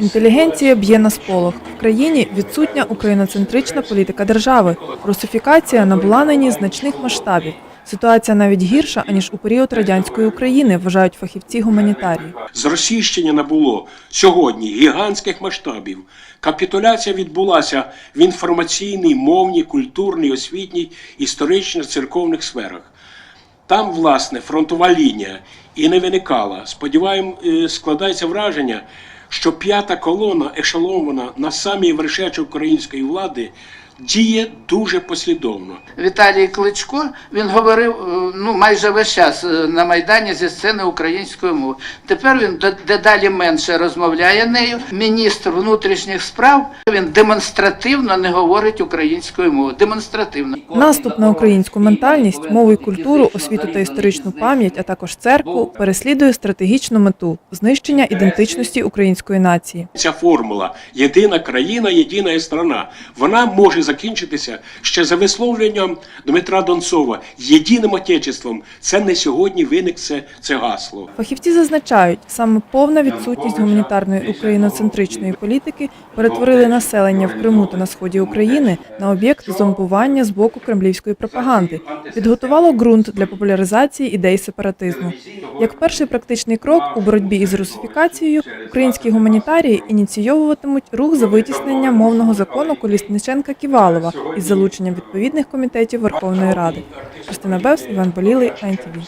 Інтелігенція б'є на сполох. В країні відсутня україноцентрична політика держави. Русифікація набула нині значних масштабів. Ситуація навіть гірша, аніж у період радянської України, вважають фахівці гуманітарії. Зросійщення набуло сьогодні гігантських масштабів. Капітуляція відбулася в інформаційній, мовній, культурній, освітній, історичних, церковних сферах. Там, власне, фронтова лінія і не виникала. Сподіваємо, е, складається враження, що п'ята колона, ешелована на самій вершечі української влади, діє дуже послідовно. Віталій Кличко він говорив е, ну майже весь час е, на майдані зі сцени української мови. Тепер він де- дедалі менше розмовляє нею. Міністр внутрішніх справ він демонстративно не говорить українською мовою. Демонстративно. Наступ на українську ментальність, мову і культуру, освіту та історичну пам'ять, а також церкву переслідує стратегічну мету знищення ідентичності української нації. Ця формула єдина країна, єдина страна. Вона може закінчитися ще за висловленням Дмитра Донцова єдиним отечеством. Це не сьогодні виник це, це гасло. Фахівці зазначають, саме повна відсутність гуманітарної україноцентричної політики перетворили населення в Криму та на сході України на об'єкт зомбування з боку кремлівської пропаганди, підготувало ґрунт для популяризації ідей сепаратизму. Як перший практичний крок у боротьбі із русифікацією, українські гуманітарії ініційовуватимуть рух за витіснення мовного закону Колісниченка Ківалова із залученням відповідних комітетів Верховної Ради. Христина Бевс, Іван Болілий, НТВ.